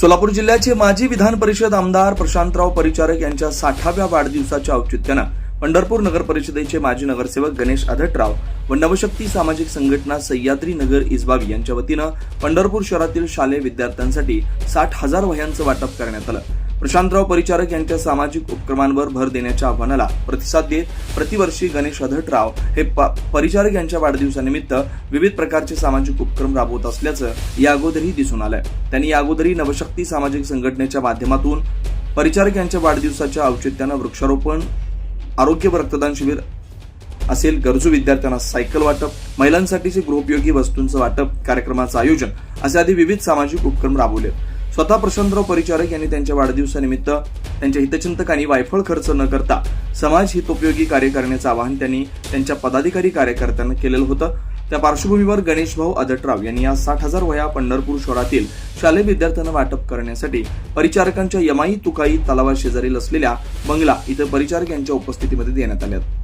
सोलापूर जिल्ह्याचे माजी विधान परिषद आमदार प्रशांतराव परिचारक यांच्या साठाव्या वाढदिवसाच्या औचित्यानं पंढरपूर नगर परिषदेचे माजी नगरसेवक गणेश आधटराव व नवशक्ती सामाजिक संघटना सह्याद्री नगर इजबावी यांच्या वतीनं पंढरपूर शहरातील शालेय विद्यार्थ्यांसाठी साठ हजार वह्यांचं वाटप करण्यात आलं. प्रशांतराव परिचारक यांच्या सामाजिक उपक्रमांवर भर देण्याच्या आव्हानाला प्रतिसाद देत प्रतिवर्षी गणेश अधटराव हे प- परिचारक यांच्या वाढदिवसानिमित्त विविध प्रकारचे सामाजिक उपक्रम राबवत असल्याचं या अगोदरही दिसून आलंय. त्यांनी या अगोदरही नवशक्ती सामाजिक संघटनेच्या माध्यमातून परिचारक यांच्या वाढदिवसाच्या औचित्यानं वृक्षारोपण आरोग्य व रक्तदान शिबिर असेल गरजू विद्यार्थ्यांना सायकल वाटप महिलांसाठीचे गृहोपयोगी वस्तूंचं वाटप कार्यक्रमाचं आयोजन असे आदी विविध सामाजिक उपक्रम राबवले. स्वतः प्रशांतराव परिचारक यांनी त्यांच्या वाढदिवसानिमित्त त्यांच्या हितचिंतकांनी वायफळ खर्च न करता समाज हितोपयोगी कार्य करण्याचं आवाहन त्यांनी त्यांच्या पदाधिकारी कार्यकर्त्यांना केलेलं होतं. त्या पार्श्वभूमीवर गणेश भाऊ आदटराव यांनी आज साठ हजार वया पंढरपूर शहरातील शालेय विद्यार्थ्यांना वाटप करण्यासाठी परिचारकांच्या यमाई तुकाई तलावा शेजारील असलेल्या बंगला इथं परिचारक यांच्या उपस्थितीमध्ये देण्यात आल्यात